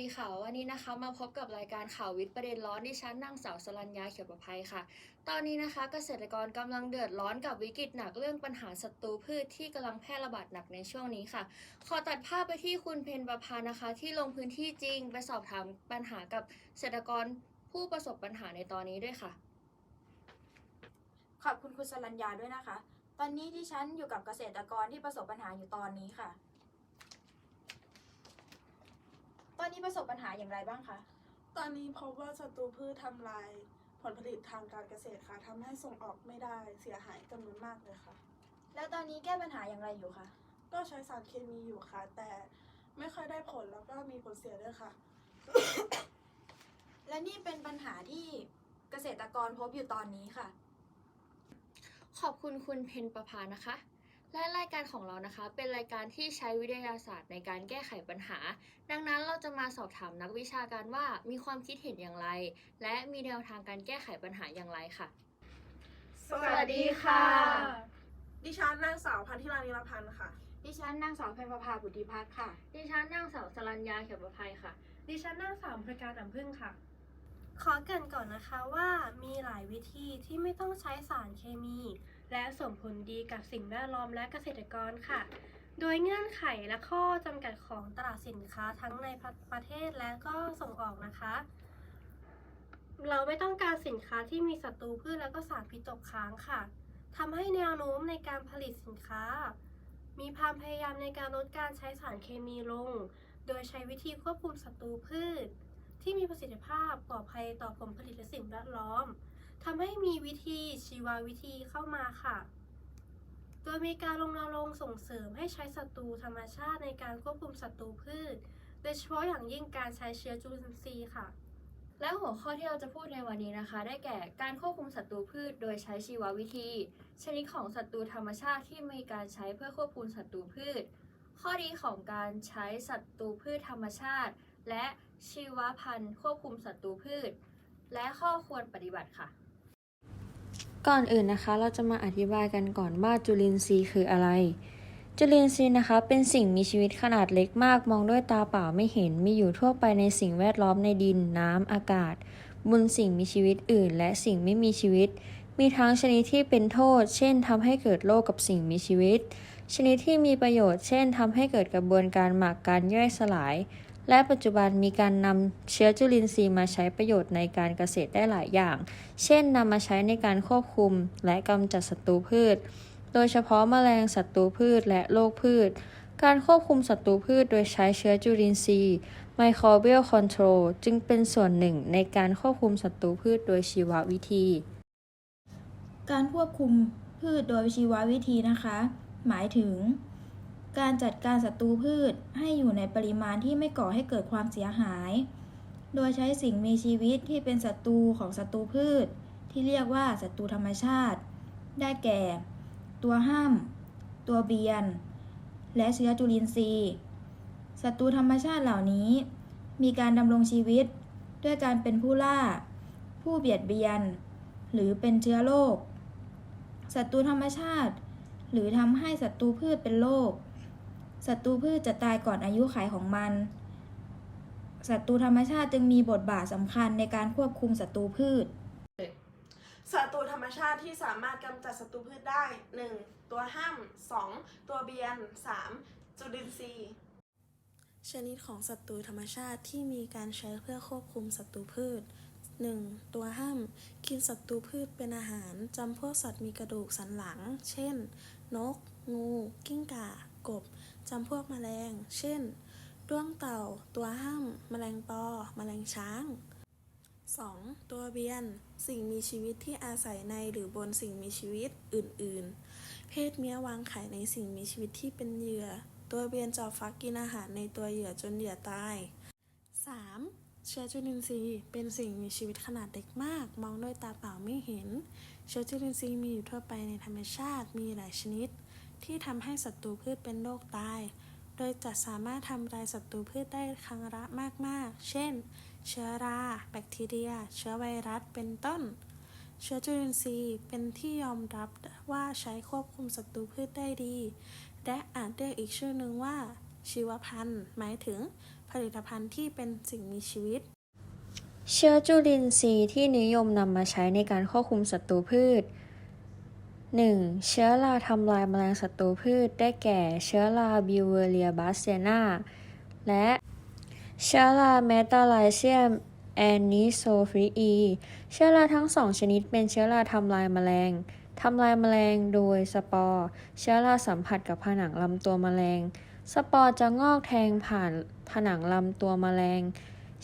ดีค่ะ วันนี้นะคะมาพบกับรายการข่าววิทย์ประเด็นร้อนดิฉันนางสาวสรัญญาเขียวประภัยค่ะ ตอนนี้นะคะเกษตรกรกำลังเดือดร้อนกับวิกฤตหนักเรื่องปัญหาศัตรูพืชที่กำลังแพร่ระบาดหนักในช่วงนี้ค่ะ ขอตัดภาพไปที่คุณเพนประพานะคะ ที่ลงพื้นที่จริงไปสอบถามปัญหากับเกษตรกรผู้ประสบปัญหาในตอนนี้ด้วยค่ะ ขอบคุณคุณสรัญญาด้วยนะคะ ตอนนี้ที่ฉันอยู่กับเกษตรกรที่ประสบปัญหาอยู่ตอนนี้ค่ะ ต อนนี้ประสบปัญหาอย่างไรบ้างคะ ตอนนี้พบว่าศัตรูพืชทำลายผลผลิตทางการเกษตรค่ะทำให้ส่งออกไม่ได้เสียหายจำนวนมากเลยค่ะ แล้วตอนนี้แก้ปัญหาอย่างไรอยู่คะ ก็ใช้สารเคมีอยู่ค่ะ แต่ไม่ค่อยได้ผลแล้วก็มีผลเสียด้วยค่ะ และนี่เป็นปัญหาที่เกษตรกรพบอยู่ตอนนี้ค่ะ ขอบคุณคุณเพนประพานะคะ และรายการของเรานะคะ เป็นรายการที่ใช้วิทยาศาสตร์ในการแก้ไขปัญหา ดังนั้นเราจะมาสอบถามนักวิชาการว่ามีความคิดเห็นอย่างไร และมีแนวทางการแก้ไขปัญหาอย่างไรค่ะ สวัสดีค่ะ ดิฉันนางสาวพันธิรานิรพันธ์ค่ะ ดิฉันนางสาวเพญประภาบุตริพัฒน์ค่ะ ดิฉันนางสาวสรัญญาเขียวประภัยค่ะ ดิฉันนางสาวพระการน้ำพึ่งค่ะ ขอเกรินก่อนนะคะว่ามีหลายวิธีที่ไม่ต้องใช้สารเคมี และส่งผลดีกับสิ่งแวดล้อมและเกษตรกรค่ะ โดยเงื่อนไขและข้อจำกัดของตลาดสินค้าทั้งในประเทศและก็ส่งออกนะคะ เราไม่ต้องการสินค้าที่มีศัตรูพืชและก็สารพิษตกค้างค่ะทำให้แนวโน้มในการผลิตสินค้า มีความพยายามในการลดการใช้สารเคมีลง โดยใช้วิธีควบคุมศัตรูพืช ที่มีประสิทธิภาพปลอดภัยต่อผลผลิตและสิ่งแวดล้อม ทำให้มีวิธีชีววิธีเข้ามาค่ะ โดยมีการลงนรงค์ส่งเสริมให้ใช้ศัตรูธรรมชาติในการควบคุมศัตรูพืช โดยเฉพาะอย่างยิ่งการใช้เชื้อจุลินทรีย์ค่ะ และหัวข้อที่เราจะพูดในวันนี้นะคะ ได้แก่การควบคุมศัตรูพืช โดยใช้ชีววิธี ชนิดของศัตรูธรรมชาติที่มีการใช้เพื่อควบคุมศัตรูพืช ข้อดีของการใช้ศัตรูพืชธรรมชาติ และชีวพันธุ์ควบคุมศัตรูพืช และข้อควรปฏิบัติค่ะ ก่อนอื่นนะคะเราจะมาอธิบายกันก่อนว่าจุลินทรีย์คืออะไร จุลินทรีย์นะคะเป็นสิ่งมีชีวิตขนาดเล็กมาก มองด้วยตาเปล่าไม่เห็นมีอยู่ทั่วไปในสิ่งแวดล้อมในดินน้ำอากาศ บนสิ่งมีชีวิตอื่น และสิ่งไม่มีชีวิต มีทั้งชนิดที่เป็นโทษ เช่นทำให้เกิดโรคกับสิ่งมีชีวิต ชนิดที่มีประโยชน์ เช่นทำให้เกิดกระบวนการหมักการย่อยสลาย และปัจจุบันมีการนำเชื้อจุลินทรีย์มาใช้ประโยชน์ในการเกษตรได้หลายอย่าง เช่นนำมาใช้ในการควบคุมและกำจัดศัตรูพืช โดยเฉพาะแมลงศัตรูพืชและโรคพืช การควบคุมศัตรูพืชโดยใช้เชื้อจุลินทรีย์ Microbial Control จึงเป็นส่วนหนึ่งในการควบคุมศัตรูพืชโดยชีววิธี การควบคุมพืชโดยชีววิธีนะคะ หมายถึง การจัดการศัตรูพืชให้อยู่ในปริมาณที่ไม่ก่อให้เกิดความเสียหาย โดยใช้สิ่งมีชีวิตที่เป็นศัตรูของศัตรูพืช ที่เรียกว่าศัตรูธรรมชาติ ได้แก่ ตัวห้าม ตัวเบียน และเชื้อจุลินทรีย์ศัตรูธรรมชาติเหล่านี้ มีการดำรงชีวิต ด้วยการเป็นผู้ล่า ผู้เบียดเบียน หรือเป็นเชื้อโรคศัตรูธรรมชาติ หรือทำให้ศัตรูพืชเป็นโรค ศัตรูพืชจะตายก่อนอายุขัยของมัน ศัตรูธรรมชาติจึงมีบทบาทสำคัญในการควบคุมศัตรูพืช ศัตรูธรรมชาติที่สามารถกำจัดศัตรูพืชได้ 1. ตัวห้าม 2. ตัวเบียน 3. จุลินทรีย์ชนิดของศัตรูธรรมชาติที่มีการใช้เพื่อควบคุมศัตรูพืช 1. ตัวห้ามกินศัตรูพืชเป็นอาหาร จำพวกสัตว์มีกระดูกสันหลัง เช่น นก งู กิ้งก่า กบจำพวกแมลง เช่น ด้วงเต่า ตัวห้ามแมลงปอแมลงช้าง 2. ตัวเบียน สิ่งมีชีวิตที่อาศัยในหรือบนสิ่งมีชีวิตอื่น ๆ เพศเมียวางไข่ในสิ่งมีชีวิตที่เป็นเหยื่อ ตัวเบียนจะฟักกินอาหารในตัวเหยื่อจนเหยื่อตาย 3. เชื้อจุลินทรีย์เป็นสิ่งมีชีวิตขนาดเล็กมาก มองด้วยตาเปล่าไม่เห็น เชื้อจุลินทรีย์มีอยู่ทั่วไปในธรรมชาติมีหลายชนิด ที่ทำให้ศัตรูพืชเป็นโรคตาย โดยจะสามารถทำลายศัตรูพืชได้ครั้งละมาก ๆ เช่น เชื้อรา แบคทีเรีย เชื้อไวรัส เป็นต้น เชื้อจุลินทรีย์เป็นที่ยอมรับว่าใช้ควบคุมศัตรูพืชได้ดี และอาจเรียกอีกชื่อหนึ่งว่า ชีวพันธุ์ หมายถึงผลิตภัณฑ์ที่เป็นสิ่งมีชีวิต เชื้อจุลินทรีย์ที่นิยมนำมาใช้ในการควบคุมศัตรูพืช 1. เชื้อราทำลายแมลงศัตรูพืชได้แก่เชื้อราบิวเวเรียบาสเซนาและเชื้อราเมตาไลเซียมแอนนิโซฟรีอีเชื้อราทั้งสองชนิดเป็นเชื้อราทำลายแมลงทำลายแมลงโดยสปอร์ เชื้อราสัมผัสกับผนังลำตัวแมลง สปอร์จะงอกแทงผ่านผนังลำตัวแมลง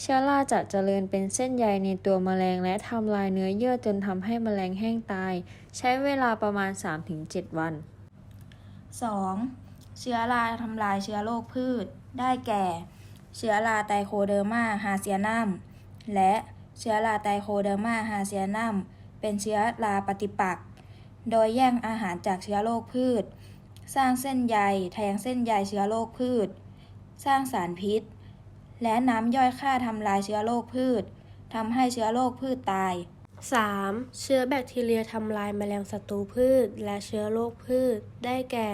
เชื้อราจะเจริญเป็นเส้นใยในตัวแมลงและทำลายเนื้อเยื่อจนทำให้แมลงแห้งตาย ใช้เวลาประมาณ 3-7 วัน 2. เชื้อราทำลายเชื้อโรคพืช ได้แก่ เชื้อราไตโคเดอร์มาฮาเซียนัมและเชื้อราไตโคเดอร์มาฮาเซียนัมเป็นเชื้อราปฏิปักษ์โดยแย่งอาหารจากเชื้อโรคพืช สร้างเส้นใยแทงเส้นใยเชื้อโรคพืช สร้างสารพิษ และน้ำย่อยฆ่าทำลายเชื้อโรคพืชทำให้เชื้อโรคพืชตาย 3. เชื้อแบคทีเรียทำลายแมลงศัตรูพืช และเชื้อโรคพืช ได้แก่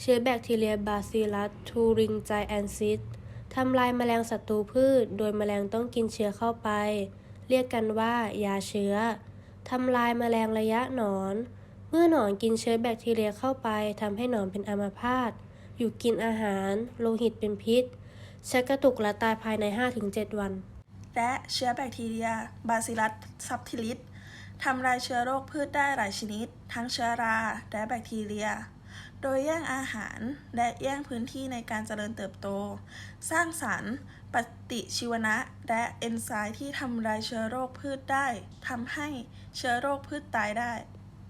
เชื้อแบคทีเรียบาซิลัสทูริงไจแอนซิสทำลายแมลงศัตรูพืช โดยแมลงต้องกินเชื้อเข้าไป เรียกกันว่า ยาเชื้อทำลายแมลงระยะหนอน เมื่อหนอนกินเชื้อแบคทีเรียเข้าไปทำให้หนอนเป็นอัมพาตอยู่กินอาหาร โลหิตเป็นพิษ ชักกระตุกและตายภายใน 5-7 วัน และเชื้อแบคทีเรีย บาซิลัสซับทิลิสทำลายเชื้อโรคพืชได้หลายชนิด ทั้งเชื้อราและแบคทีเรีย โดยแย่งอาหารและแย่งพื้นที่ในการเจริญเติบโต สร้างสารปฏิชีวนะ และเอนไซม์ที่ทำลายเชื้อโรคพืชได้ทำให้เชื้อโรคพืชตายได้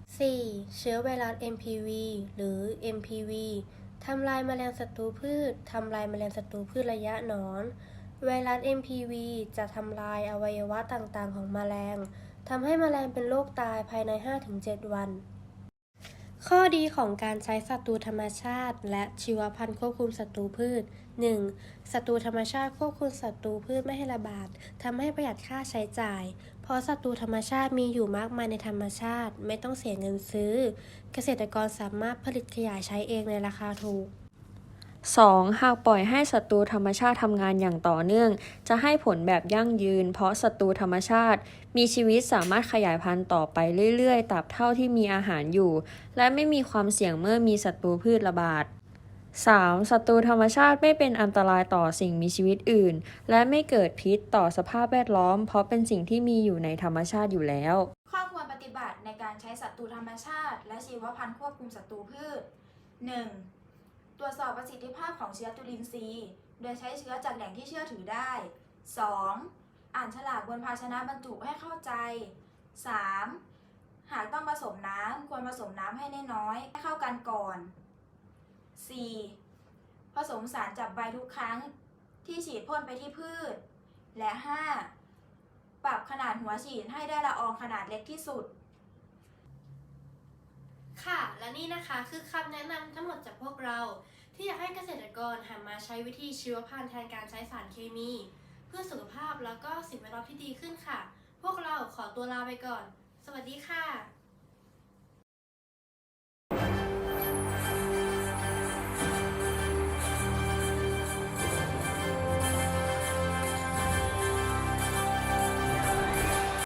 4. เชื้อไวรัส MPV หรือ MPV ทำลายแมลงศัตรูพืช ทำลายแมลงศัตรูพืชระยะหนอน ไวรัส MPV จะทำลายอวัยวะต่างๆ ของแมลง ทำให้แมลงเป็นโรคตายภายใน 5-7 วัน ข้อดีของการใช้ศัตรูธรรมชาติ และชีวพันธุ์ควบคุมศัตรูพืช 1. ศัตรูธรรมชาติควบคุมศัตรูพืชไม่ให้ระบาด ทำให้ประหยัดค่าใช้จ่าย เพราะศัตรูธรรมชาติมีอยู่มากมายในธรรมชาติ ไม่ต้องเสียเงินซื้อ เกษตรกรสามารถผลิตขยายใช้เองในราคาถูก 2. หากปล่อยให้ศัตรูธรรมชาติทำงานอย่างต่อเนื่อง จะให้ผลแบบยั่งยืน เพราะศัตรูธรรมชาติ มีชีวิตสามารถขยายพันธุ์ต่อไปเรื่อยๆตราบเท่าที่มีอาหารอยู่ และไม่มีความเสี่ยงเมื่อมีศัตรูพืชระบาด 3. ศัตรูธรรมชาติไม่เป็นอันตรายต่อสิ่งมีชีวิตอื่น และไม่เกิดพิษต่อสภาพแวดล้อม เพราะเป็นสิ่งที่มีอยู่ในธรรมชาติอยู่แล้ว ข้อควรปฏิบัติในการใช้ศัตรูธรรมชาติ และชีวพันธุ์ควบคุมศัตรูพืช 1. ตรวจสอบประสิทธิภาพของเชื้อจุลินทรีย์ โดยใช้เชื้อจากแหล่งที่เชื่อถือได้ 2. อ่านฉลากบนภาชนะบรรจุให้เข้าใจ 3. หากต้องผสมน้ำควรผสมน้ำให้น้อยๆให้เข้ากันก่อน 4. ผสมสารจับใบทุกครั้งที่ฉีดพ่นไปที่พืช และ 5. ปรับขนาดหัวฉีดให้ได้ละอองขนาดเล็กที่สุด ค่ะ และนี่นะคะคือคำแนะนำทั้งหมดจากพวกเรา ที่อยากให้เกษตรกรหันมาใช้วิธีชีวพันธุ์แทนการใช้สารเคมี เพื่อสุขภาพแล้วก็สิ่งแวดล้อมที่ดีขึ้นค่ะ พวกเราขอตัวลาไปก่อน สวัสดีค่ะ